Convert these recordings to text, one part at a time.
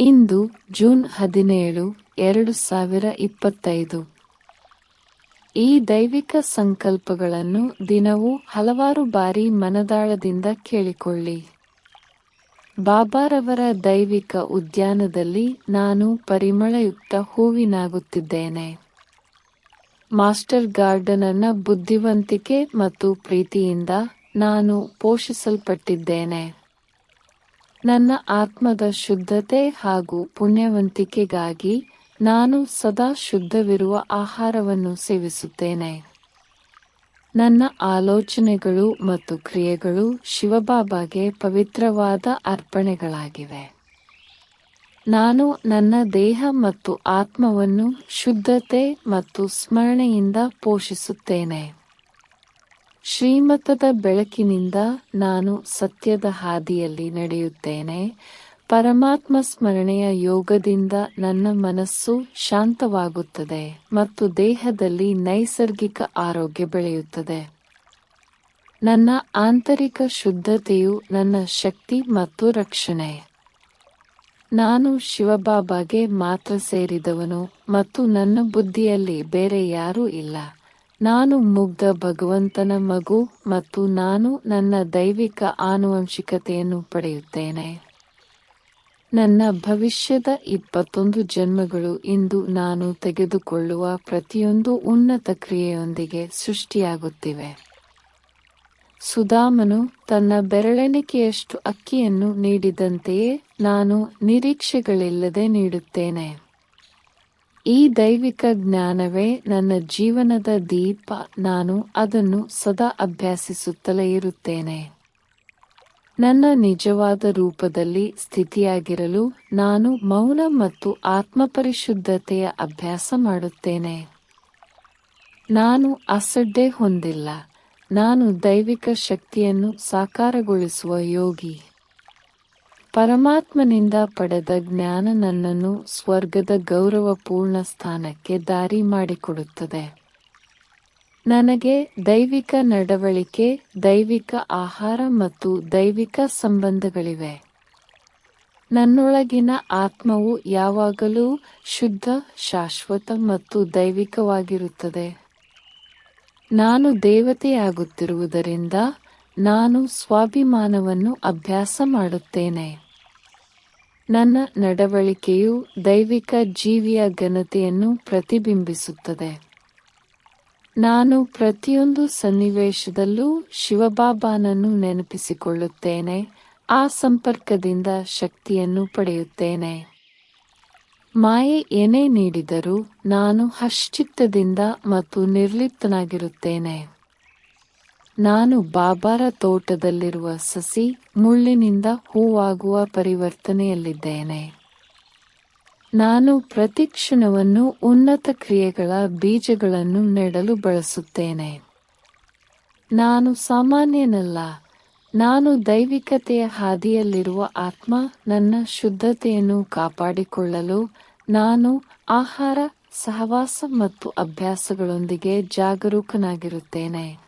ಇಂದು June ಹದಿನೇಳು, ಎರಡು ಸಾವಿರ ಇಪ್ಪತ್ತೈದು. ಈ ದೈವಿಕ ಸಂಕಲ್ಪಗಳನ್ನು ದಿನವೂ ಹಲವಾರು ಬಾರಿ ಮನದಾಳದಿಂದ ಕೇಳಿಕೊಳ್ಳಿ. ಬಾಬಾರವರ ದೈವಿಕ ಉದ್ಯಾನದಲ್ಲಿ ನಾನು ಪರಿಮಳಯುಕ್ತ ಹೂವಿನಾಗುತ್ತಿದ್ದೇನೆ. ಮಾಸ್ಟರ್ ಗಾರ್ಡನನ್ನ ಬುದ್ಧಿವಂತಿಕೆ ಮತ್ತು ಪ್ರೀತಿಯಿಂದ ನಾನು ಪೋಷಿಸಲ್ಪಟ್ಟಿದ್ದೇನೆ. ನನ್ನ ಆತ್ಮದ ಶುದ್ಧತೆ ಹಾಗೂ ಪುಣ್ಯವಂತಿಕೆಗಾಗಿ ನಾನು ಸದಾ ಶುದ್ಧವಿರುವ ಆಹಾರವನ್ನು ಸೇವಿಸುತ್ತೇನೆ. ನನ್ನ ಆಲೋಚನೆಗಳು ಮತ್ತು ಕ್ರಿಯೆಗಳು ಶಿವಬಾಬಾಗೆ ಪವಿತ್ರವಾದ ಅರ್ಪಣೆಗಳಾಗಿವೆ. ನಾನು ನನ್ನ ದೇಹ ಮತ್ತು ಆತ್ಮವನ್ನು ಶುದ್ಧತೆ ಮತ್ತು ಸ್ಮರಣೆಯಿಂದ ಪೋಷಿಸುತ್ತೇನೆ. ಶ್ರೀಮತದ ಬೆಳಕಿನಿಂದ ನಾನು ಸತ್ಯದ ಹಾದಿಯಲ್ಲಿ ನಡೆಯುತ್ತೇನೆ. ಪರಮಾತ್ಮ ಸ್ಮರಣೆಯ ಯೋಗದಿಂದ ನನ್ನ ಮನಸ್ಸು ಶಾಂತವಾಗುತ್ತದೆ ಮತ್ತು ದೇಹದಲ್ಲಿ ನೈಸರ್ಗಿಕ ಆರೋಗ್ಯ ಬೆಳೆಯುತ್ತದೆ. ನನ್ನ ಆಂತರಿಕ ಶುದ್ಧತೆಯು ನನ್ನ ಶಕ್ತಿ ಮತ್ತು ರಕ್ಷಣೆ. ನಾನು ಶಿವಬಾಬಾಗೆ ಮಾತ್ರ ಸೇರಿದವನು ಮತ್ತು ನನ್ನ ಬುದ್ಧಿಯಲ್ಲಿ ಬೇರೆ ಯಾರೂ ಇಲ್ಲ. ನಾನು ಮುಗ್ಧ ಭಗವಂತನ ಮಗು ಮತ್ತು ನಾನು ನನ್ನ ದೈವಿಕ ಆನುವಂಶಿಕತೆಯನ್ನು ಪಡೆಯುತ್ತೇನೆ. ನನ್ನ ಭವಿಷ್ಯದ ಇಪ್ಪತ್ತೊಂದು ಜನ್ಮಗಳು ಇಂದು ನಾನು ತೆಗೆದುಕೊಳ್ಳುವ ಪ್ರತಿಯೊಂದು ಉನ್ನತ ಕ್ರಿಯೆಯೊಂದಿಗೆ ಸೃಷ್ಟಿಯಾಗುತ್ತಿವೆ. ಸುಧಾಮನು ತನ್ನ ಬೆರಳೆಣಿಕೆಯಷ್ಟು ಅಕ್ಕಿಯನ್ನು ನೀಡಿದಂತೆಯೇ ನಾನು ನಿರೀಕ್ಷೆಗಳಿಲ್ಲದೆ ನೀಡುತ್ತೇನೆ. ಈ ದೈವಿಕ ಜ್ಞಾನವೇ ನನ್ನ ಜೀವನದ ದೀಪ. ನಾನು ಅದನ್ನು ಸದಾ ಅಭ್ಯಾಸಿಸುತ್ತಲೇ ಇರುತ್ತೇನೆ. ನನ್ನ ನಿಜವಾದ ರೂಪದಲ್ಲಿ ಸ್ಥಿತಿಯಾಗಿರಲು ನಾನು ಮೌನ ಮತ್ತು ಆತ್ಮಪರಿಶುದ್ಧತೆಯ ಅಭ್ಯಾಸ ಮಾಡುತ್ತೇನೆ. ನಾನು ಅಸಡ್ಡೆ ಹೊಂದಿಲ್ಲ. ನಾನು ದೈವಿಕ ಶಕ್ತಿಯನ್ನು ಸಾಕಾರಗೊಳಿಸುವ ಯೋಗಿ. ಪರಮಾತ್ಮನಿಂದ ಪಡೆದ ಜ್ಞಾನ ನನ್ನನ್ನು ಸ್ವರ್ಗದ ಗೌರವಪೂರ್ಣ ಸ್ಥಾನಕ್ಕೆ ದಾರಿ ಮಾಡಿಕೊಡುತ್ತದೆ. ನನಗೆ ದೈವಿಕ ನಡವಳಿಕೆ, ದೈವಿಕ ಆಹಾರ ಮತ್ತು ದೈವಿಕ ಸಂಬಂಧಗಳಿವೆ. ನನ್ನೊಳಗಿನ ಆತ್ಮವು ಯಾವಾಗಲೂ ಶುದ್ಧ, ಶಾಶ್ವತ ಮತ್ತು ದೈವಿಕವಾಗಿರುತ್ತದೆ. ನಾನು ದೇವತೆಯಾಗುತ್ತಿರುವುದರಿಂದ ನಾನು ಸ್ವಾಭಿಮಾನವನ್ನು ಅಭ್ಯಾಸ ಮಾಡುತ್ತೇನೆ. ನನ್ನ ನಡವಳಿಕೆಯು ದೈವಿಕ ಜೀವಿಯ ಘನತೆಯನ್ನು ಪ್ರತಿಬಿಂಬಿಸುತ್ತದೆ. ನಾನು ಪ್ರತಿಯೊಂದು ಸನ್ನಿವೇಶದಲ್ಲೂ ಶಿವಬಾಬಾನನ್ನು ನೆನಪಿಸಿಕೊಳ್ಳುತ್ತೇನೆ, ಆ ಸಂಪರ್ಕದಿಂದ ಶಕ್ತಿಯನ್ನು ಪಡೆಯುತ್ತೇನೆ. ಮಾಯೆ ಏನೇ ನೀಡಿದರೂ ನಾನು ಹಶ್ಚಿತ್ತದಿಂದ ಮತ್ತು ನಿರ್ಲಿಪ್ತನಾಗಿರುತ್ತೇನೆ. ನಾನು ಬಾಬಾರ ತೋಟದಲ್ಲಿರುವ ಸಸಿ ಮುಳ್ಳಿನಿಂದ ಹೂವಾಗುವ ಪರಿವರ್ತನೆಯಲ್ಲಿದ್ದೇನೆ. ನಾನು ಪ್ರತಿಕ್ಷಣವನ್ನು ಉನ್ನತ ಕ್ರಿಯೆಗಳ ಬೀಜಗಳನ್ನು ನೆಡಲು ಬಳಸುತ್ತೇನೆ. ನಾನು ಸಾಮಾನ್ಯನಲ್ಲ, ನಾನು ದೈವಿಕತೆಯ ಹಾದಿಯಲ್ಲಿರುವ ಆತ್ಮ, ನನ್ನ ಶುದ್ಧತೆಯನ್ನು ಕಾಪಾಡಿಕೊಳ್ಳಲು ನಾನು ಆಹಾರ, ಸಹವಾಸ ಮತ್ತು ಅಭ್ಯಾಸಗಳೊಂದಿಗೆ ಜಾಗರೂಕನಾಗಿರುತ್ತೇನೆ.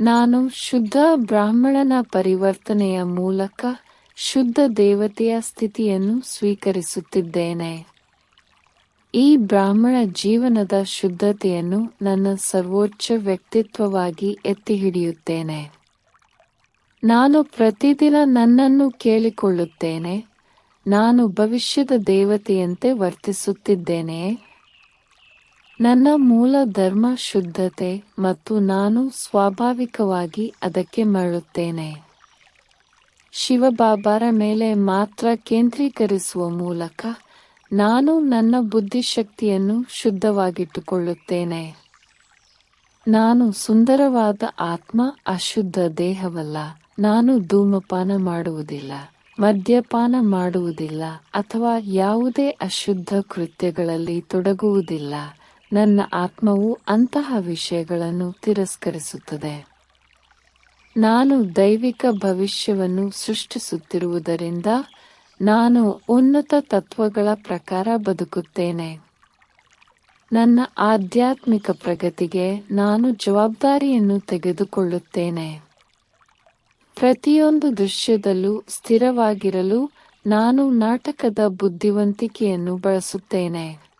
ನಾನು ಶುದ್ಧ ಬ್ರಾಹ್ಮಣನ ಪರಿವರ್ತನೆಯ ಮೂಲಕ ಶುದ್ಧ ದೇವತೆಯ ಸ್ಥಿತಿಯನ್ನು ಸ್ವೀಕರಿಸುತ್ತಿದ್ದೇನೆ. ಈ ಬ್ರಾಹ್ಮಣ ಜೀವನದ ಶುದ್ಧತೆಯನ್ನು ನನ್ನ ಸರ್ವೋಚ್ಚ ವ್ಯಕ್ತಿತ್ವವಾಗಿ ಎತ್ತಿ ಹಿಡಿಯುತ್ತೇನೆ ನಾನು ಪ್ರತಿದಿನ ನನ್ನನ್ನು ಕೇಳಿಕೊಳ್ಳುತ್ತೇನೆ. ನಾನು ಭವಿಷ್ಯದ ದೇವತೆಯಂತೆ ವರ್ತಿಸುತ್ತಿದ್ದೇನೆಯೇ? ನನ್ನ ಮೂಲ ಧರ್ಮ ಶುದ್ಧತೆ ಮತ್ತು ನಾನು ಸ್ವಾಭಾವಿಕವಾಗಿ ಅದಕ್ಕೆ ಮರಳುತ್ತೇನೆ. ಶಿವಬಾಬಾರ ಮೇಲೆ ಮಾತ್ರ ಕೇಂದ್ರೀಕರಿಸುವ ಮೂಲಕ ನಾನು ನನ್ನ ಬುದ್ಧಿಶಕ್ತಿಯನ್ನು ಶುದ್ಧವಾಗಿಟ್ಟುಕೊಳ್ಳುತ್ತೇನೆ. ನಾನು ಸುಂದರವಾದ ಆತ್ಮ, ಅಶುದ್ಧ ದೇಹವಲ್ಲ. ನಾನು ಧೂಮಪಾನ ಮಾಡುವುದಿಲ್ಲ, ಮದ್ಯಪಾನ ಮಾಡುವುದಿಲ್ಲ ಅಥವಾ ಯಾವುದೇ ಅಶುದ್ಧ ಕೃತ್ಯಗಳಲ್ಲಿ ತೊಡಗುವುದಿಲ್ಲ. ನನ್ನ ಆತ್ಮವು ಅಂತಹ ವಿಷಯಗಳನ್ನು ತಿರಸ್ಕರಿಸುತ್ತದೆ. ನಾನು ದೈವಿಕ ಭವಿಷ್ಯವನ್ನು ಸೃಷ್ಟಿಸುತ್ತಿರುವುದರಿಂದ ನಾನು ಉನ್ನತ ತತ್ವಗಳ ಪ್ರಕಾರ ಬದುಕುತ್ತೇನೆ. ನನ್ನ ಆಧ್ಯಾತ್ಮಿಕ ಪ್ರಗತಿಗೆ ನಾನು ಜವಾಬ್ದಾರಿಯನ್ನು ತೆಗೆದುಕೊಳ್ಳುತ್ತೇನೆ. ಪ್ರತಿಯೊಂದು ದೃಶ್ಯದಲ್ಲೂ ಸ್ಥಿರವಾಗಿರಲು ನಾನು ನಾಟಕದ ಬುದ್ಧಿವಂತಿಕೆಯನ್ನು ಬಳಸುತ್ತೇನೆ.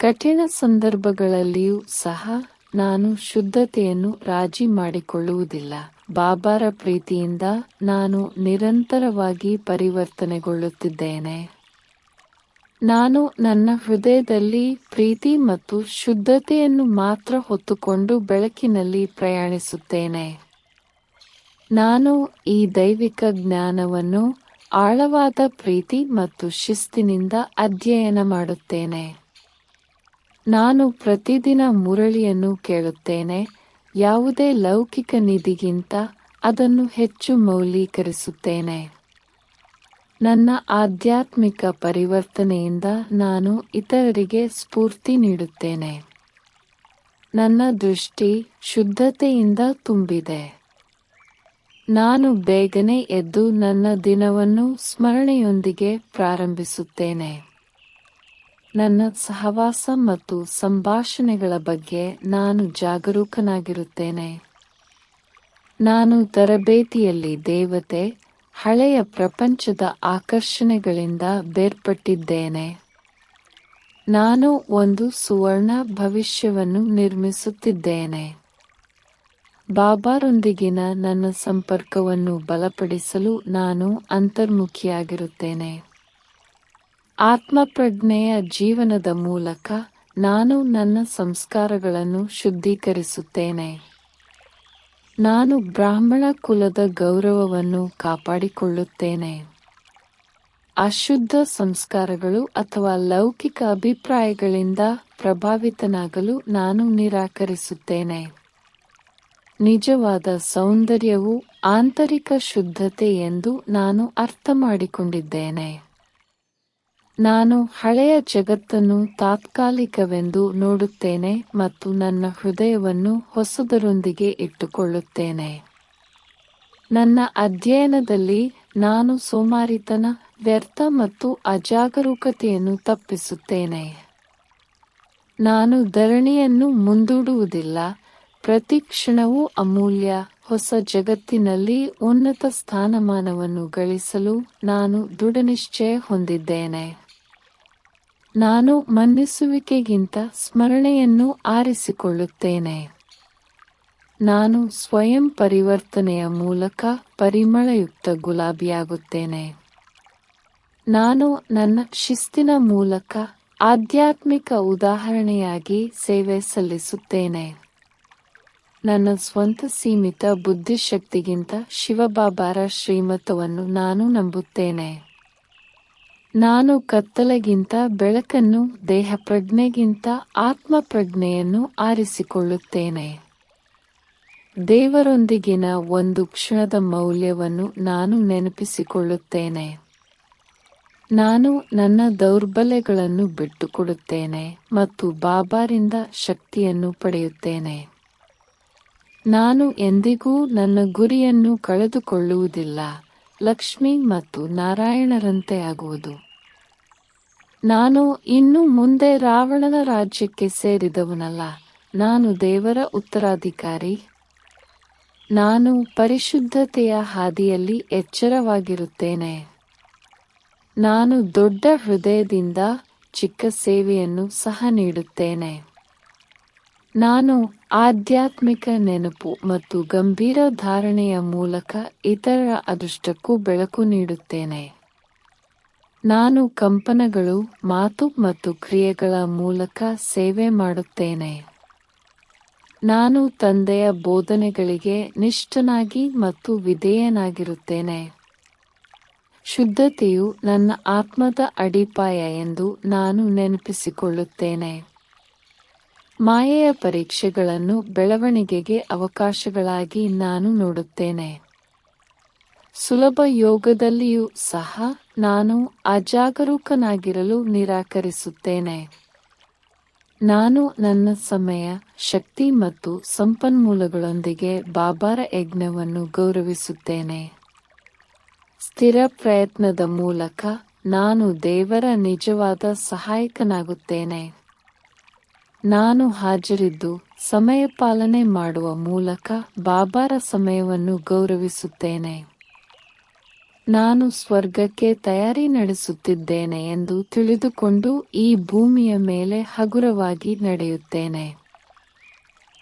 ಕಠಿಣ ಸಂದರ್ಭಗಳಲ್ಲಿಯೂ ಸಹ ನಾನು ಶುದ್ಧತೆಯನ್ನು ರಾಜಿ ಮಾಡಿಕೊಳ್ಳುವುದಿಲ್ಲ. ಬಾಬಾರ ಪ್ರೀತಿಯಿಂದ ನಾನು ನಿರಂತರವಾಗಿ ಪರಿವರ್ತನೆಗೊಳ್ಳುತ್ತಿದ್ದೇನೆ. ನಾನು ನನ್ನ ಹೃದಯದಲ್ಲಿ ಪ್ರೀತಿ ಮತ್ತು ಶುದ್ಧತೆಯನ್ನು ಮಾತ್ರ ಹೊತ್ತುಕೊಂಡು ಬೆಳಕಿನಲ್ಲಿ ಪ್ರಯಾಣಿಸುತ್ತೇನೆ. ನಾನು ಈ ದೈವಿಕ ಜ್ಞಾನವನ್ನು ಆಳವಾದ ಪ್ರೀತಿ ಮತ್ತು ಶಿಸ್ತಿನಿಂದ ಅಧ್ಯಯನ ಮಾಡುತ್ತೇನೆ. ನಾನು ಪ್ರತಿದಿನ ಮುರಳಿಯನ್ನು ಕೇಳುತ್ತೇನೆ. ಯಾವುದೇ ಲೌಕಿಕ ನಿಧಿಗಿಂತ ಅದನ್ನು ಹೆಚ್ಚು ಮೌಲ್ಯೀಕರಿಸುತ್ತೇನೆ. ನನ್ನ ಆಧ್ಯಾತ್ಮಿಕ ಪರಿವರ್ತನೆಯಿಂದ ನಾನು ಇತರರಿಗೆ ಸ್ಫೂರ್ತಿ ನೀಡುತ್ತೇನೆ. ನನ್ನ ದೃಷ್ಟಿ ಶುದ್ಧತೆಯಿಂದ ತುಂಬಿದೆ. ನಾನು ಬೇಗನೆ ಎದ್ದು ನನ್ನ ದಿನವನ್ನು ಸ್ಮರಣೆಯೊಂದಿಗೆ ಪ್ರಾರಂಭಿಸುತ್ತೇನೆ. ನನ್ನ ಸಹವಾಸ ಮತ್ತು ಸಂಭಾಷಣೆಗಳ ಬಗ್ಗೆ ನಾನು ಜಾಗರೂಕನಾಗಿರುತ್ತೇನೆ. ನಾನು ತರಬೇತಿಯಲ್ಲಿ ದೇವತೆ, ಹಳೆಯ ಪ್ರಪಂಚದ ಆಕರ್ಷಣೆಗಳಿಂದ ಬೇರ್ಪಟ್ಟಿದ್ದೇನೆ. ನಾನು ಒಂದು ಸುವರ್ಣ ಭವಿಷ್ಯವನ್ನು ನಿರ್ಮಿಸುತ್ತಿದ್ದೇನೆ. ಬಾಬಾರೊಂದಿಗಿನ ನನ್ನ ಸಂಪರ್ಕವನ್ನು ಬಲಪಡಿಸಲು ನಾನು ಅಂತರ್ಮುಖಿಯಾಗಿರುತ್ತೇನೆ. ಆತ್ಮಪ್ರಜ್ಞೆಯ ಜೀವನದ ಮೂಲಕ ನಾನು ನನ್ನ ಸಂಸ್ಕಾರಗಳನ್ನು ಶುದ್ಧೀಕರಿಸುತ್ತೇನೆ. ನಾನು ಬ್ರಾಹ್ಮಣ ಕುಲದ ಗೌರವವನ್ನು ಕಾಪಾಡಿಕೊಳ್ಳುತ್ತೇನೆ. ಅಶುದ್ಧ ಸಂಸ್ಕಾರಗಳು ಅಥವಾ ಲೌಕಿಕ ಅಭಿಪ್ರಾಯಗಳಿಂದ ಪ್ರಭಾವಿತನಾಗಲು ನಾನು ನಿರಾಕರಿಸುತ್ತೇನೆ. ನಿಜವಾದ ಸೌಂದರ್ಯವು ಆಂತರಿಕ ಶುದ್ಧತೆ ಎಂದು ನಾನು ಅರ್ಥ ಮಾಡಿಕೊಂಡಿದ್ದೇನೆ ನಾನು ಹಳೆಯ ಜಗತ್ತನ್ನು ತಾತ್ಕಾಲಿಕವೆಂದು ನೋಡುತ್ತೇನೆ ಮತ್ತು ನನ್ನ ಹೃದಯವನ್ನು ಹೊಸದರೊಂದಿಗೆ ಇಟ್ಟುಕೊಳ್ಳುತ್ತೇನೆ. ನನ್ನ ಅಧ್ಯಯನದಲ್ಲಿ ನಾನು ಸೋಮಾರಿತನ, ವ್ಯರ್ಥ ಮತ್ತು ಅಜಾಗರೂಕತೆಯನ್ನು ತಪ್ಪಿಸುತ್ತೇನೆ. ನಾನು ಧರಣಿಯನ್ನು ಮುಂದೂಡುವುದಿಲ್ಲ, ಪ್ರತಿ ಕ್ಷಣವೂ ಅಮೂಲ್ಯ, ಹೊಸ ಜಗತ್ತಿನಲ್ಲಿ ಉನ್ನತ ಸ್ಥಾನಮಾನವನ್ನು ಗಳಿಸಲು ನಾನು ದೃಢನಿಶ್ಚಯ ಹೊಂದಿದ್ದೇನೆ. ನಾನು ಮನ್ನಿಸುವಿಕೆಗಿಂತ ಸ್ಮರಣೆಯನ್ನು ಆರಿಸಿಕೊಳ್ಳುತ್ತೇನೆ. ನಾನು ಸ್ವಯಂ ಪರಿವರ್ತನೆಯ ಮೂಲಕ ಪರಿಮಳಯುಕ್ತ ಗುಲಾಬಿಯಾಗುತ್ತೇನೆ. ನಾನು ನನ್ನ ಶಿಸ್ತಿನ ಮೂಲಕ ಆಧ್ಯಾತ್ಮಿಕ ಉದಾಹರಣೆಯಾಗಿ ಸೇವೆ ಸಲ್ಲಿಸುತ್ತೇನೆ. ನನ್ನ ಸ್ವಂತ ಸೀಮಿತ ಬುದ್ಧಿಶಕ್ತಿಗಿಂತ ಶಿವಬಾಬಾರ ಶ್ರೀಮತವನ್ನು ನಾನು ನಂಬುತ್ತೇನೆ. ನಾನು ಕತ್ತಲೆಗಿಂತ ಬೆಳಕನ್ನು ದೇಹ ಪ್ರಜ್ಞೆಗಿಂತ ಆತ್ಮಪ್ರಜ್ಞೆಯನ್ನು ಆರಿಸಿಕೊಳ್ಳುತ್ತೇನೆ. ದೇವರೊಂದಿಗಿನ ಒಂದು ಕ್ಷಣದ ಮೌಲ್ಯವನ್ನು ನಾನು ನೆನಪಿಸಿಕೊಳ್ಳುತ್ತೇನೆ. ನಾನು ನನ್ನ ದೌರ್ಬಲ್ಯಗಳನ್ನು ಬಿಟ್ಟುಕೊಡುತ್ತೇನೆ ಮತ್ತು ಬಾಬಾರಿಂದ ಶಕ್ತಿಯನ್ನು ಪಡೆಯುತ್ತೇನೆ. ನಾನು ಎಂದಿಗೂ ನನ್ನ ಗುರಿಯನ್ನು ಕಳೆದುಕೊಳ್ಳುವುದಿಲ್ಲ. ಲಕ್ಷ್ಮಿ ಮತ್ತು ನಾರಾಯಣರಂತೆ ಆಗುವುದು. ನಾನು ಇನ್ನು ಮುಂದೆ ರಾವಣನ ರಾಜ್ಯಕ್ಕೆ ಸೇರಿದವನಲ್ಲ, ನಾನು ದೇವರ ಉತ್ತರಾಧಿಕಾರಿ. ನಾನು ಪರಿಶುದ್ಧತೆಯ ಹಾದಿಯಲ್ಲಿ ಎಚ್ಚರವಾಗಿರುತ್ತೇನೆ. ನಾನು ದೊಡ್ಡ ಹೃದಯದಿಂದ ಚಿಕ್ಕ ಸೇವೆಯನ್ನು ಸಹ ನೀಡುತ್ತೇನೆ. ನಾನು ಆಧ್ಯಾತ್ಮಿಕ ನೆನಪು ಮತ್ತು ಗಂಭೀರ ಧಾರಣೆಯ ಮೂಲಕ ಇತರರ ಅದೃಷ್ಟಕ್ಕೂ ಬೆಳಕು ನೀಡುತ್ತೇನೆ. ನಾನು ಕಂಪನಗಳು, ಮಾತು ಮತ್ತು ಕ್ರಿಯೆಗಳ ಮೂಲಕ ಸೇವೆ ಮಾಡುತ್ತೇನೆ. ನಾನು ತಂದೆಯ ಬೋಧನೆಗಳಿಗೆ ನಿಷ್ಠನಾಗಿ ಮತ್ತು ವಿಧೇಯನಾಗಿರುತ್ತೇನೆ. ಶುದ್ಧತೆಯು ನನ್ನ ಆತ್ಮದ ಅಡಿಪಾಯ ಎಂದು ನಾನು ನೆನಪಿಸಿಕೊಳ್ಳುತ್ತೇನೆ. ಮಾಯೆಯ ಪರೀಕ್ಷೆಗಳನ್ನು ಬೆಳವಣಿಗೆಗೆ ಅವಕಾಶಗಳಾಗಿ ನಾನು ನೋಡುತ್ತೇನೆ. ಸುಲಭ ಯೋಗದಲ್ಲಿಯೂ ಸಹ ನಾನು ಅಜಾಗರೂಕನಾಗಿರಲು ನಿರಾಕರಿಸುತ್ತೇನೆ. ನಾನು ನನ್ನ ಸಮಯ, ಶಕ್ತಿ ಮತ್ತು ಸಂಪನ್ಮೂಲಗಳೊಂದಿಗೆ ಬಾಬಾರ ಯಜ್ಞವನ್ನು ಗೌರವಿಸುತ್ತೇನೆ. ಸ್ಥಿರ ಪ್ರಯತ್ನದ ಮೂಲಕ ನಾನು ದೇವರ ನಿಜವಾದ ಸಹಾಯಕನಾಗುತ್ತೇನೆ. ನಾನು ಹಾಜರಿದ್ದು ಸಮಯ ಪಾಲನೆ ಮಾಡುವ ಮೂಲಕ ಬಾಬಾರ ಸಮಯವನ್ನು ಗೌರವಿಸುತ್ತೇನೆ. ನಾನು ಸ್ವರ್ಗಕ್ಕೆ ತಯಾರಿ ನಡೆಸುತ್ತಿದ್ದೇನೆ ಎಂದು ತಿಳಿದುಕೊಂಡು ಈ ಭೂಮಿಯ ಮೇಲೆ ಹಗುರವಾಗಿ ನಡೆಯುತ್ತೇನೆ.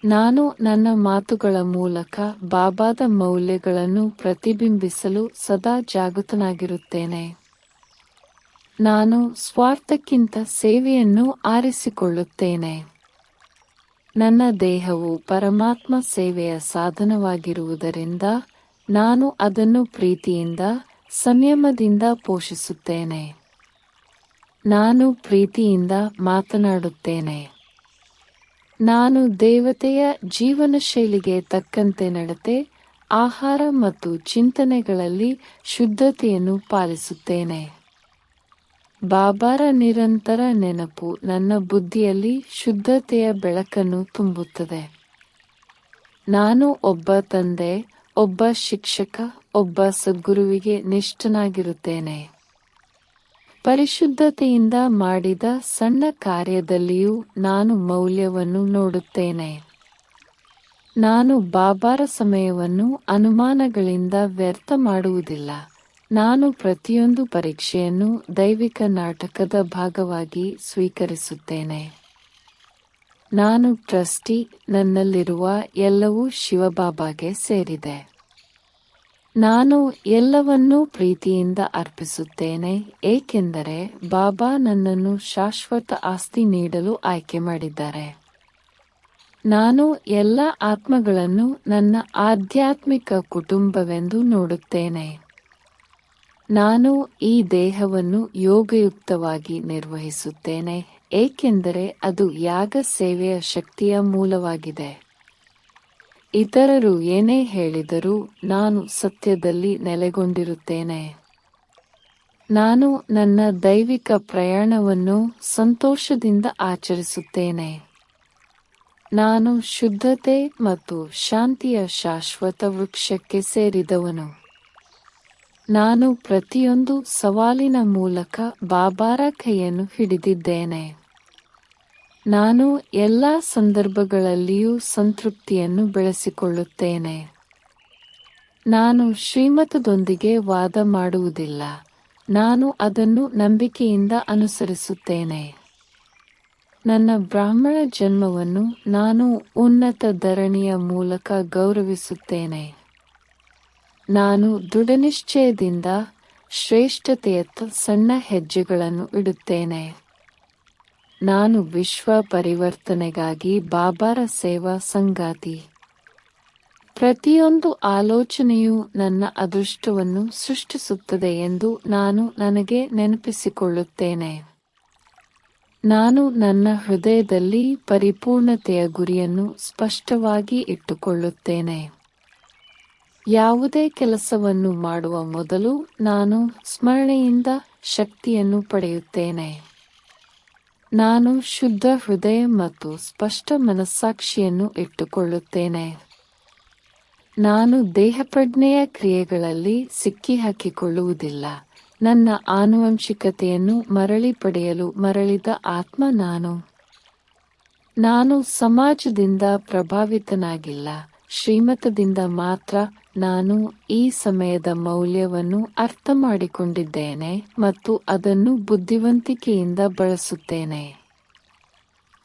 ನಾನು ನನ್ನ ಮಾತುಗಳ ಮೂಲಕ ಬಾಬಾದ ಮೌಲ್ಯಗಳನ್ನು ಪ್ರತಿಬಿಂಬಿಸಲು ಸದಾ ಜಾಗೃತನಾಗಿರುತ್ತೇನೆ. ನಾನು ಸ್ವಾರ್ಥಕ್ಕಿಂತ ಸೇವೆಯನ್ನು ಆರಿಸಿಕೊಳ್ಳುತ್ತೇನೆ. ನನ್ನ ದೇಹವು ಪರಮಾತ್ಮ ಸೇವೆಯ ಸಾಧನವಾಗಿರುವುದರಿಂದ ನಾನು ಅದನ್ನು ಪ್ರೀತಿಯಿಂದ, ಸಂಯಮದಿಂದ ಪೋಷಿಸುತ್ತೇನೆ. ನಾನು ಪ್ರೀತಿಯಿಂದ ಮಾತನಾಡುತ್ತೇನೆ. ನಾನು ದೇವತೆಯ ಜೀವನ ಶೈಲಿಗೆ ತಕ್ಕಂತೆ ನಡತೆ, ಆಹಾರ ಮತ್ತು ಚಿಂತನೆಗಳಲ್ಲಿ ಶುದ್ಧತೆಯನ್ನು ಪಾಲಿಸುತ್ತೇನೆ. ಬಾಬಾರ ನಿರಂತರ ನೆನಪು ನನ್ನ ಬುದ್ಧಿಯಲ್ಲಿ ಶುದ್ಧತೆಯ ಬೆಳಕನ್ನು ತುಂಬುತ್ತದೆ. ನಾನು ಒಬ್ಬ ತಂದೆ, ಒಬ್ಬ ಶಿಕ್ಷಕ, ಒಬ್ಬ ಸದ್ಗುರುವಿಗೆ ನಿಷ್ಠನಾಗಿರುತ್ತೇನೆ. ಪರಿಶುದ್ಧತೆಯಿಂದ ಮಾಡಿದ ಸಣ್ಣ ಕಾರ್ಯದಲ್ಲಿಯೂ ನಾನು ಮೌಲ್ಯವನ್ನು ನೋಡುತ್ತೇನೆ. ನಾನು ಬಾಬಾರ ಸಮಯವನ್ನು ಅನುಮಾನಗಳಿಂದ ವ್ಯರ್ಥ ಮಾಡುವುದಿಲ್ಲ. ನಾನು ಪ್ರತಿಯೊಂದು ಪರೀಕ್ಷೆಯನ್ನು ದೈವಿಕ ನಾಟಕದ ಭಾಗವಾಗಿ ಸ್ವೀಕರಿಸುತ್ತೇನೆ. ನಾನು ಟ್ರಸ್ಟಿ ನನ್ನಲ್ಲಿರುವ ಎಲ್ಲವೂ ಶಿವಬಾಬಾಗೆ ಸೇರಿದೆ. ನಾನು ಎಲ್ಲವನ್ನೂ ಪ್ರೀತಿಯಿಂದ ಅರ್ಪಿಸುತ್ತೇನೆ, ಏಕೆಂದರೆ ಬಾಬಾ ನನ್ನನ್ನು ಶಾಶ್ವತ ಆಸ್ತಿ ನೀಡಲು ಆಯ್ಕೆ ಮಾಡಿದ್ದಾರೆ. ನಾನು ಎಲ್ಲ ಆತ್ಮಗಳನ್ನು ನನ್ನ ಆಧ್ಯಾತ್ಮಿಕ ಕುಟುಂಬವೆಂದು ನೋಡುತ್ತೇನೆ. ನಾನು ಈ ದೇಹವನ್ನು ಯೋಗಯುಕ್ತವಾಗಿ ನಿರ್ವಹಿಸುತ್ತೇನೆ, ಏಕೆಂದರೆ ಅದು ಯಾಗ ಸೇವೆಯ ಶಕ್ತಿಯ ಮೂಲವಾಗಿದೆ. ಇತರರು ಏನೇ ಹೇಳಿದರೂ ನಾನು ಸತ್ಯದಲ್ಲಿ ನೆಲೆಗೊಂಡಿರುತ್ತೇನೆ. ನಾನು ನನ್ನ ದೈವಿಕ ಪ್ರಯಾಣವನ್ನು ಸಂತೋಷದಿಂದ ಆಚರಿಸುತ್ತೇನೆ. ನಾನು ಶುದ್ಧತೆ ಮತ್ತು ಶಾಂತಿಯ ಶಾಶ್ವತ ವೃಕ್ಷಕ್ಕೆ ಸೇರಿದವನು. ನಾನು ಪ್ರತಿಯೊಂದು ಸವಾಲಿನ ಮೂಲಕ ಬಾಬಾರ ಕೈಯನ್ನು ಹಿಡಿದಿದ್ದೇನೆ. ನಾನು ಎಲ್ಲ ಸಂದರ್ಭಗಳಲ್ಲಿಯೂ ಸಂತೃಪ್ತಿಯನ್ನು ಬೆಳೆಸಿಕೊಳ್ಳುತ್ತೇನೆ. ನಾನು ಶ್ರೀಮತದೊಂದಿಗೆ ವಾದ ಮಾಡುವುದಿಲ್ಲ. ನಾನು ಅದನ್ನು ನಂಬಿಕೆಯಿಂದ ಅನುಸರಿಸುತ್ತೇನೆ. ನನ್ನ ಬ್ರಾಹ್ಮಣ ಜನ್ಮವನ್ನು ನಾನು ಉನ್ನತ ಧರಣಿಯ ಮೂಲಕ ಗೌರವಿಸುತ್ತೇನೆ. ನಾನು ದೃಢನಿಶ್ಚಯದಿಂದ ಶ್ರೇಷ್ಠತೆಯತ್ತ ಸಣ್ಣ ಹೆಜ್ಜೆಗಳನ್ನು ಇಡುತ್ತೇನೆ. ನಾನು ವಿಶ್ವ ಪರಿವರ್ತನೆಗಾಗಿ ಬಾಬಾರ ಸೇವಾ ಸಂಗಾತಿ. ಪ್ರತಿಯೊಂದು ಆಲೋಚನೆಯು ನನ್ನ ಅದೃಷ್ಟವನ್ನು ಸೃಷ್ಟಿಸುತ್ತದೆ ಎಂದು ನಾನು ನನಗೆ ನೆನಪಿಸಿಕೊಳ್ಳುತ್ತೇನೆ. ನಾನು ನನ್ನ ಹೃದಯದಲ್ಲಿ ಪರಿಪೂರ್ಣತೆಯ ಗುರಿಯನ್ನು ಸ್ಪಷ್ಟವಾಗಿ ಇಟ್ಟುಕೊಳ್ಳುತ್ತೇನೆ. ಯಾವುದೇ ಕೆಲಸವನ್ನು ಮಾಡುವ ಮೊದಲು ನಾನು ಸ್ಮರಣೆಯಿಂದ ಶಕ್ತಿಯನ್ನು ಪಡೆಯುತ್ತೇನೆ. ನಾನು ಶುದ್ಧ ಹೃದಯ ಮತ್ತು ಸ್ಪಷ್ಟ ಮನಸ್ಸಾಕ್ಷಿಯನ್ನು ಇಟ್ಟುಕೊಳ್ಳುತ್ತೇನೆ. ನಾನು ದೇಹಪ್ರಜ್ಞೆಯ ಕ್ರಿಯೆಗಳಲ್ಲಿ ಸಿಕ್ಕಿಹಾಕಿಕೊಳ್ಳುವುದಿಲ್ಲ. ನನ್ನ ಆನುವಂಶಿಕತೆಯನ್ನು ಮರಳಿ ಪಡೆಯಲು ಮರಳಿದ ಆತ್ಮ ನಾನು. ನಾನು ಸಮಾಜದಿಂದ ಪ್ರಭಾವಿತನಾಗಿಲ್ಲ. ಶ್ರೀಮತದಿಂದ ಮಾತ್ರ ನಾನು ಈ ಸಮಯದ ಮೌಲ್ಯವನ್ನು ಅರ್ಥ ಮಾಡಿಕೊಂಡಿದ್ದೇನೆ ಮತ್ತು ಅದನ್ನು ಬುದ್ಧಿವಂತಿಕೆಯಿಂದ ಬಳಸುತ್ತೇನೆ.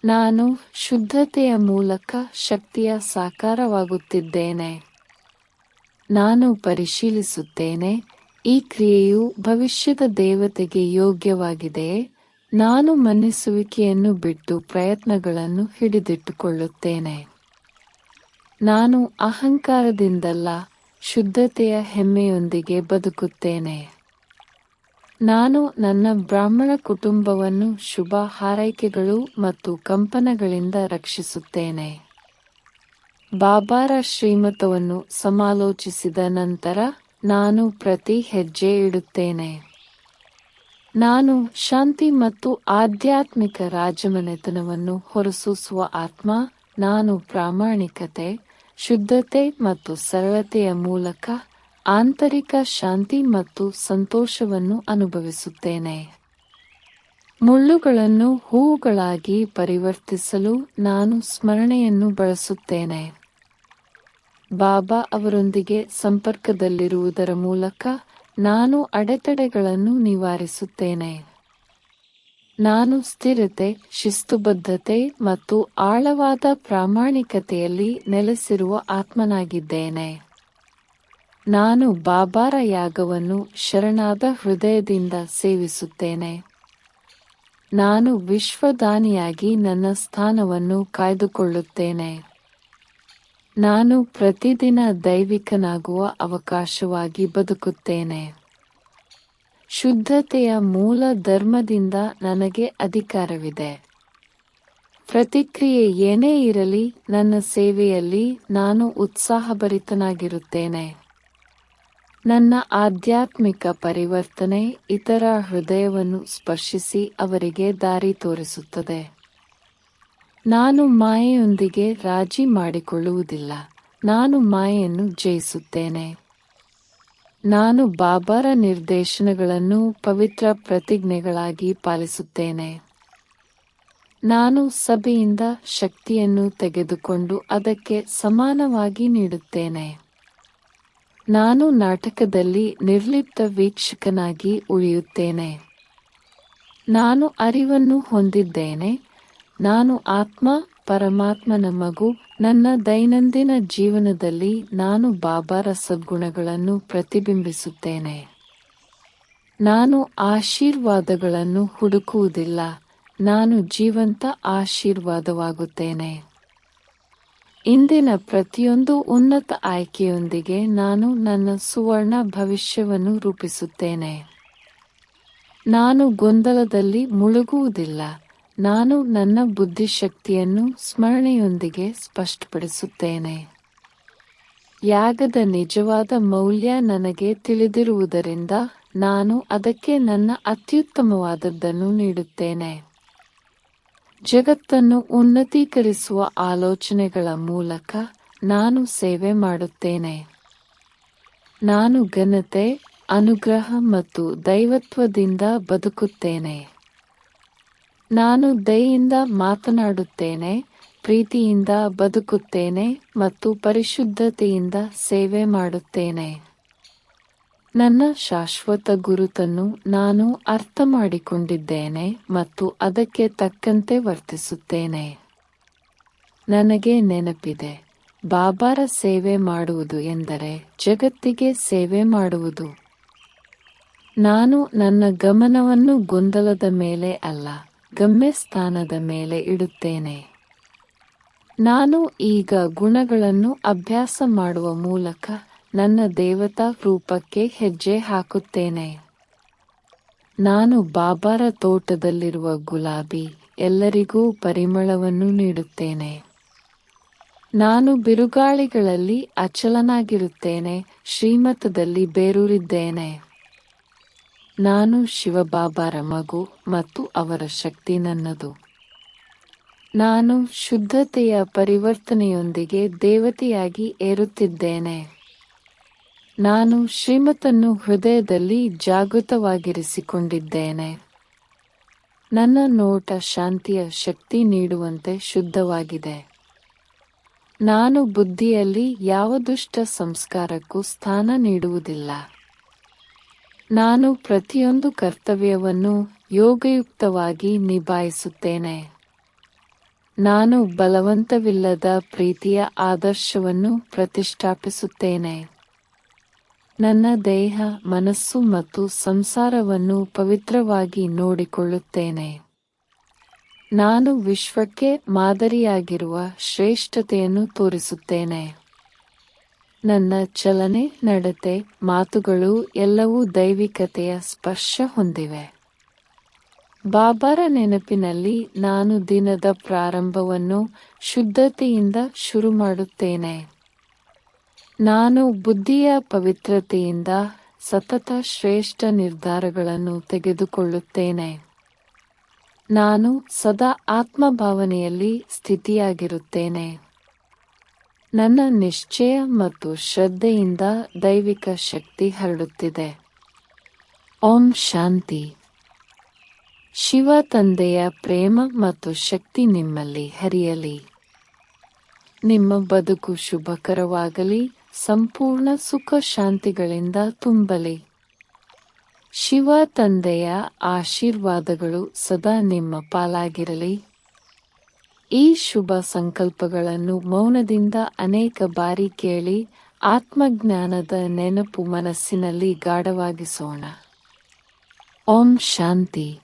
ನಾನು ಶುದ್ಧತೆಯ ಮೂಲಕ ಶಕ್ತಿಯ ಸಾಕಾರವಾಗುತ್ತಿದ್ದೇನೆ. ನಾನು ಪರಿಶೀಲಿಸುತ್ತೇನೆ, ಈ ಕ್ರಿಯೆಯು ಭವಿಷ್ಯದ ದೇವತೆಗೆ ಯೋಗ್ಯವಾಗಿದೆಯೇ ನಾನು ಮನ್ನಿಸುವಿಕೆಯನ್ನು ಬಿಟ್ಟು ಪ್ರಯತ್ನಗಳನ್ನು ಹಿಡಿದಿಟ್ಟುಕೊಳ್ಳುತ್ತೇನೆ. ನಾನು ಅಹಂಕಾರದಿಂದಲ್ಲ ಶುದ್ಧತೆಯ ಹೆಮ್ಮೆಯೊಂದಿಗೆ ಬದುಕುತ್ತೇನೆ. ನಾನು ನನ್ನ ಬ್ರಾಹ್ಮಣ ಕುಟುಂಬವನ್ನು ಶುಭ ಹಾರೈಕೆಗಳು ಮತ್ತು ಕಂಪನಗಳಿಂದ ರಕ್ಷಿಸುತ್ತೇನೆ. ಬಾಬಾರ ಶ್ರೀಮತವನ್ನು ಸಮಾಲೋಚಿಸಿದ ನಂತರ ನಾನು ಪ್ರತಿ ಹೆಜ್ಜೆ ಇಡುತ್ತೇನೆ. ನಾನು ಶಾಂತಿ ಮತ್ತು ಆಧ್ಯಾತ್ಮಿಕ ರಾಜಮನೆತನವನ್ನು ಹೊರಸೂಸುವ ಆತ್ಮ, ನಾನು ಪ್ರಾಮಾಣಿಕತೆ ಶುದ್ಧತೆ ಮತ್ತು ಸರಳತೆಯ ಮೂಲಕ ಆಂತರಿಕ ಶಾಂತಿ ಮತ್ತು ಸಂತೋಷವನ್ನು ಅನುಭವಿಸುತ್ತೇನೆ. ಮುಳ್ಳುಗಳನ್ನು ಹೂವುಗಳಾಗಿ ಪರಿವರ್ತಿಸಲು ನಾನು ಸ್ಮರಣೆಯನ್ನು ಬಳಸುತ್ತೇನೆ. ಬಾಬಾ ಅವರೊಂದಿಗೆ ಸಂಪರ್ಕದಲ್ಲಿರುವುದರ ಮೂಲಕ ನಾನು ಅಡೆತಡೆಗಳನ್ನು ನಿವಾರಿಸುತ್ತೇನೆ. ನಾನು ಸ್ಥಿರತೆ, ಶಿಸ್ತುಬದ್ಧತೆ ಮತ್ತು ಆಳವಾದ ಪ್ರಾಮಾಣಿಕತೆಯಲ್ಲಿ ನೆಲೆಸಿರುವ ಆತ್ಮನಾಗಿದ್ದೇನೆ. ನಾನು ಬಾಬಾರ ಯಾಗವನ್ನು ಶರಣಾದ ಹೃದಯದಿಂದ ಸೇವಿಸುತ್ತೇನೆ. ನಾನು ವಿಶ್ವದಾನಿಯಾಗಿ ನನ್ನ ಸ್ಥಾನವನ್ನು ಕಾಯ್ದುಕೊಳ್ಳುತ್ತೇನೆ. ನಾನು ಪ್ರತಿದಿನ ದೈವಿಕನಾಗುವ ಅವಕಾಶವಾಗಿ ಬದುಕುತ್ತೇನೆ. ಶುದ್ಧತೆಯ ಮೂಲ ಧರ್ಮದಿಂದ ನನಗೆ ಅಧಿಕಾರವಿದೆ. ಪ್ರತಿಕ್ರಿಯೆ ಏನೇ ಇರಲಿ, ನನ್ನ ಸೇವೆಯಲ್ಲಿ ನಾನು ಉತ್ಸಾಹಭರಿತನಾಗಿರುತ್ತೇನೆ. ನನ್ನ ಆಧ್ಯಾತ್ಮಿಕ ಪರಿವರ್ತನೆ ಇತರ ಹೃದಯವನ್ನು ಸ್ಪರ್ಶಿಸಿ ಅವರಿಗೆ ದಾರಿ ತೋರಿಸುತ್ತದೆ. ನಾನು ಮಾಯೆಯೊಂದಿಗೆ ರಾಜಿ ಮಾಡಿಕೊಳ್ಳುವುದಿಲ್ಲ. ನಾನು ಮಾಯೆಯನ್ನು ಜಯಿಸುತ್ತೇನೆ. ನಾನು ಬಾಬಾರ ನಿರ್ದೇಶನಗಳನ್ನು ಪವಿತ್ರ ಪ್ರತಿಜ್ಞೆಗಳಾಗಿ ಪಾಲಿಸುತ್ತೇನೆ. ನಾನು ಸಭೆಯಿಂದ ಶಕ್ತಿಯನ್ನು ತೆಗೆದುಕೊಂಡು ಅದಕ್ಕೆ ಸಮಾನವಾಗಿ ನೀಡುತ್ತೇನೆ. ನಾನು ನಾಟಕದಲ್ಲಿ ನಿರ್ಲಿಪ್ತ ವೀಕ್ಷಕನಾಗಿ ಉಳಿಯುತ್ತೇನೆ. ನಾನು ಅರಿವನ್ನು ಹೊಂದಿದ್ದೇನೆ. ನಾನು ಆತ್ಮ, ಪರಮಾತ್ಮನ ಮಗು ನನ್ನ ದೈನಂದಿನ ಜೀವನದಲ್ಲಿ ನಾನು ಬಾಬಾರ ಸದ್ಗುಣಗಳನ್ನು ಪ್ರತಿಬಿಂಬಿಸುತ್ತೇನೆ. ನಾನು ಆಶೀರ್ವಾದಗಳನ್ನು ಹುಡುಕುವುದಿಲ್ಲ. ನಾನು ಜೀವಂತ ಆಶೀರ್ವಾದವಾಗುತ್ತೇನೆ. ಇಂದಿನ ಪ್ರತಿಯೊಂದು ಉನ್ನತ ಆಯ್ಕೆಯೊಂದಿಗೆ ನಾನು ನನ್ನ ಸುವರ್ಣ ಭವಿಷ್ಯವನ್ನು ರೂಪಿಸುತ್ತೇನೆ. ನಾನು ಗೊಂದಲದಲ್ಲಿ ಮುಳುಗುವುದಿಲ್ಲ. ನಾನು ನನ್ನ ಬುದ್ಧಿಶಕ್ತಿಯನ್ನು ಸ್ಮರಣೆಯೊಂದಿಗೆ ಸ್ಪಷ್ಟಪಡಿಸುತ್ತೇನೆ. ಯಾಗದ ನಿಜವಾದ ಮೌಲ್ಯ ನನಗೆ ತಿಳಿದಿರುವುದರಿಂದ ನಾನು ಅದಕ್ಕೆ ನನ್ನ ಅತ್ಯುತ್ತಮವಾದದ್ದನ್ನು ನೀಡುತ್ತೇನೆ. ಜಗತ್ತನ್ನು ಉನ್ನತೀಕರಿಸುವ ಆಲೋಚನೆಗಳ ಮೂಲಕ ನಾನು ಸೇವೆ ಮಾಡುತ್ತೇನೆ. ನಾನು ಘನತೆ, ಅನುಗ್ರಹ ಮತ್ತು ದೈವತ್ವದಿಂದ ಬದುಕುತ್ತೇನೆ. ನಾನು ದಯೆಯಿಂದ ಮಾತನಾಡುತ್ತೇನೆ, ಪ್ರೀತಿಯಿಂದ ಬದುಕುತ್ತೇನೆ ಮತ್ತು ಪರಿಶುದ್ಧತೆಯಿಂದ ಸೇವೆ ಮಾಡುತ್ತೇನೆ. ನನ್ನ ಶಾಶ್ವತ ಗುರುತನ್ನು ನಾನು ಅರ್ಥ ಮಾಡಿಕೊಂಡಿದ್ದೇನೆ ಮತ್ತು ಅದಕ್ಕೆ ತಕ್ಕಂತೆ ವರ್ತಿಸುತ್ತೇನೆ. ನನಗೆ ನೆನಪಿದೆ, ಬಾಬಾರ ಸೇವೆ ಮಾಡುವುದು ಎಂದರೆ ಜಗತ್ತಿಗೆ ಸೇವೆ ಮಾಡುವುದು. ನಾನು ನನ್ನ ಗಮನವನ್ನು ಗೊಂದಲದ ಮೇಲೆ ಅಲ್ಲ ಗಮ್ಯಸ್ಥಾನದ ಮೇಲೆ ಇಡುತ್ತೇನೆ. ನಾನು ಈಗ ಗುಣಗಳನ್ನು ಅಭ್ಯಾಸ ಮಾಡುವ ಮೂಲಕ ನನ್ನ ದೇವತಾ ರೂಪಕ್ಕೆ ಹೆಜ್ಜೆ ಹಾಕುತ್ತೇನೆ. ನಾನು ಬಾಬಾರ ತೋಟದಲ್ಲಿರುವ ಗುಲಾಬಿ ಎಲ್ಲರಿಗೂ ಪರಿಮಳವನ್ನು ನೀಡುತ್ತೇನೆ. ನಾನು ಬಿರುಗಾಳಿಗಳಲ್ಲಿ ಅಚಲನಾಗಿರುತ್ತೇನೆ ಶ್ರೀಮತದಲ್ಲಿ ಬೇರೂರಿದ್ದೇನೆ. ನಾನು ಶಿವಬಾಬಾರ ಮಗು ಮತ್ತು ಅವರ ಶಕ್ತಿ ನನ್ನದು. ನಾನು ಶುದ್ಧತೆಯ ಪರಿವರ್ತನೆಯೊಂದಿಗೆ ದೇವತೆಯಾಗಿ ಏರುತ್ತಿದ್ದೇನೆ. ನಾನು ಶ್ರೀಮತನ್ನು ಹೃದಯದಲ್ಲಿ ಜಾಗೃತವಾಗಿರಿಸಿಕೊಂಡಿದ್ದೇನೆ. ನನ್ನ ನೋಟ ಶಾಂತಿಯ ಶಕ್ತಿ ನೀಡುವಂತೆ ಶುದ್ಧವಾಗಿದೆ. ನಾನು ಬುದ್ಧಿಯಲ್ಲಿ ಯಾವ ದುಷ್ಟ ಸಂಸ್ಕಾರಕ್ಕೂ ಸ್ಥಾನ ನೀಡುವುದಿಲ್ಲ. ನಾನು ಪ್ರತಿಯೊಂದು ಕರ್ತವ್ಯವನ್ನು ಯೋಗಯುಕ್ತವಾಗಿ ನಿಭಾಯಿಸುತ್ತೇನೆ. ನಾನು ಬಲವಂತವಿಲ್ಲದ ಪ್ರೀತಿಯ ಆದರ್ಶವನ್ನು ಪ್ರತಿಷ್ಠಾಪಿಸುತ್ತೇನೆ. ನನ್ನ ದೇಹ, ಮನಸ್ಸು ಮತ್ತು ಸಂಸಾರವನ್ನು ಪವಿತ್ರವಾಗಿ ನೋಡಿಕೊಳ್ಳುತ್ತೇನೆ. ನಾನು ವಿಶ್ವಕ್ಕೆ ಮಾದರಿಯಾಗಿರುವ ಶ್ರೇಷ್ಠತೆಯನ್ನು ತೋರಿಸುತ್ತೇನೆ. ನನ್ನ ಚಲನೆ ನಡತೆ, ಮಾತುಗಳು ಎಲ್ಲವೂ ದೈವಿಕತೆಯ ಸ್ಪರ್ಶ ಹೊಂದಿವೆ. ಬಾಬಾರ ನೆನಪಿನಲ್ಲಿ ನಾನು ದಿನದ ಪ್ರಾರಂಭವನ್ನು ಶುದ್ಧತೆಯಿಂದ ಶುರು ಮಾಡುತ್ತೇನೆ. ನಾನು ಬುದ್ಧಿಯ ಪವಿತ್ರತೆಯಿಂದ ಸತತ ಶ್ರೇಷ್ಠ ನಿರ್ಧಾರಗಳನ್ನು ತೆಗೆದುಕೊಳ್ಳುತ್ತೇನೆ. ನಾನು ಸದಾ ಆತ್ಮಭಾವನೆಯಲ್ಲಿ ಸ್ಥಿತಿಯಾಗಿರುತ್ತೇನೆ. ನನ್ನ ನಿಶ್ಚಯ ಮತ್ತು ಶ್ರದ್ಧೆಯಿಂದ ದೈವಿಕ ಶಕ್ತಿ ಹರಡುತ್ತಿದೆ. ಓಂ ಶಾಂತಿ. ಶಿವ ತಂದೆಯ ಪ್ರೇಮ ಮತ್ತು ಶಕ್ತಿ ನಿಮ್ಮಲ್ಲಿ ಹರಿಯಲಿ. ನಿಮ್ಮ ಬದುಕು ಶುಭಕರವಾಗಲಿ, ಸಂಪೂರ್ಣ ಸುಖ ಶಾಂತಿಗಳಿಂದ ತುಂಬಲಿ. ಶಿವ ತಂದೆಯ ಆಶೀರ್ವಾದಗಳು ಸದಾ ನಿಮ್ಮ ಪಾಲಾಗಿರಲಿ. ಈ ಶುಭ ಸಂಕಲ್ಪಗಳನ್ನು ಮೌನದಿಂದ ಅನೇಕ ಬಾರಿ ಕೇಳಿ ಆತ್ಮಜ್ಞಾನದ ನೆನಪು ಮನಸ್ಸಿನಲ್ಲಿ ಗಾಢವಾಗಿಸೋಣ. ಓಂ ಶಾಂತಿ.